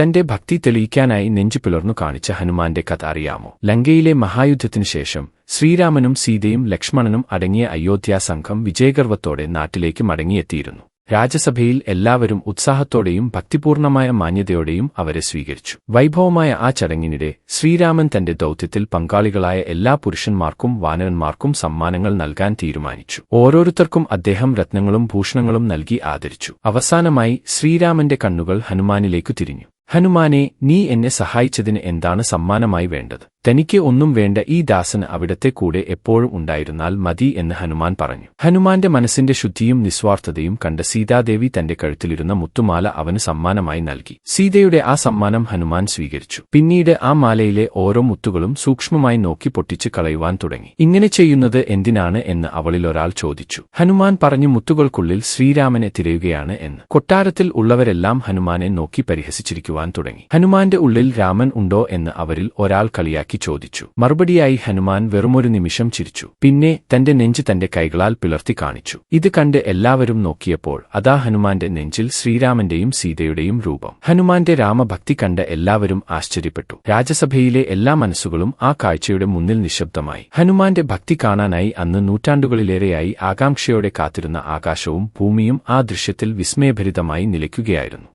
തന്റെ ഭക്തി തെളിയിക്കാനായി നെഞ്ചു പിളർന്നു കാണിച്ച ഹനുമാന്റെ കഥ അറിയാമോ? ലങ്കയിലെ മഹായുദ്ധത്തിനു ശേഷം ശ്രീരാമനും സീതയും ലക്ഷ്മണനും അടങ്ങിയ അയോധ്യാ സംഘം വിജയഗർവത്തോടെ നാട്ടിലേക്ക് മടങ്ങിയെത്തിയിരുന്നു. രാജസഭയിൽ എല്ലാവരും ഉത്സാഹത്തോടെയും ഭക്തിപൂർണമായ മാന്യതയോടെയും അവരെ സ്വീകരിച്ചു. വൈഭവമായ ആ ചടങ്ങിനിടെ ശ്രീരാമൻ തന്റെ ദൗത്യത്തിൽ പങ്കാളികളായ എല്ലാ പുരുഷന്മാർക്കും വാനരന്മാർക്കും സമ്മാനങ്ങൾ നൽകാൻ തീരുമാനിച്ചു. ഓരോരുത്തർക്കും അദ്ദേഹം രത്നങ്ങളും ഭൂഷണങ്ങളും നൽകി ആദരിച്ചു. അവസാനമായി ശ്രീരാമന്റെ കണ്ണുകൾ ഹനുമാനിലേക്കു തിരിഞ്ഞു. ഹനുമാനെ നീ എന്നെ സഹായിച്ചതിന് എന്താണ് സമ്മാനമായി വേണ്ടത്? തനിക്ക് ഒന്നും വേണ്ട ഈ ദാസന് അവിടത്തെ കൂടെ എപ്പോഴും ഉണ്ടായിരുന്നാൽ മതി എന്ന് ഹനുമാൻ പറഞ്ഞു. ഹനുമാന്റെ മനസ്സിന്റെ ശുദ്ധിയും നിസ്വാർത്ഥതയും കണ്ട സീതാദേവി തന്റെ കഴുത്തിലിരുന്ന മുത്തുമാല അവന് സമ്മാനമായി നൽകി. സീതയുടെ ആ സമ്മാനം ഹനുമാൻ സ്വീകരിച്ചു. പിന്നീട് ആ മാലയിലെ ഓരോ മുത്തുകളും സൂക്ഷ്മമായി നോക്കി പൊട്ടിച്ച് കളയുവാൻ തുടങ്ങി. ഇങ്ങനെ ചെയ്യുന്നത് എന്തിനാണ് എന്ന് അവളിലൊരാൾ ചോദിച്ചു. ഹനുമാൻ പറഞ്ഞു മുത്തുകൾക്കുള്ളിൽ ശ്രീരാമനെ തിരയുകയാണ് എന്ന്. കൊട്ടാരത്തിൽ ഉള്ളവരെല്ലാം ഹനുമാനെ നോക്കി പരിഹസിച്ചിരിക്കുവാൻ തുടങ്ങി. ഹനുമാന്റെ ഉള്ളിൽ രാമൻ ഉണ്ടോ എന്ന് അവരിൽ ഒരാൾ കളിയാക്കി ചോദിച്ചു. മറുപടിയായി ഹനുമാൻ വെറുമൊരു നിമിഷം ചിരിച്ചു. പിന്നെ തന്റെ നെഞ്ച് തന്റെ കൈകളാൽ പിളർത്തി കാണിച്ചു. ഇത് കണ്ട് എല്ലാവരും നോക്കിയപ്പോൾ അതാ ഹനുമാന്റെ നെഞ്ചിൽ ശ്രീരാമന്റെയും സീതയുടെയും രൂപം. ഹനുമാന്റെ രാമഭക്തി കണ്ട് എല്ലാവരും ആശ്ചര്യപ്പെട്ടു. രാജ്യസഭയിലെ എല്ലാ മനസ്സുകളും ആ കാഴ്ചയുടെ മുന്നിൽ നിശബ്ദമായി. ഹനുമാന്റെ ഭക്തി കാണാനായി അന്ന് നൂറ്റാണ്ടുകളിലേറെയായി ആകാംക്ഷയോടെ കാത്തിരുന്ന ആകാശവും ഭൂമിയും ആ ദൃശ്യത്തിൽ വിസ്മയഭരിതമായി നിലയ്ക്കുകയായിരുന്നു.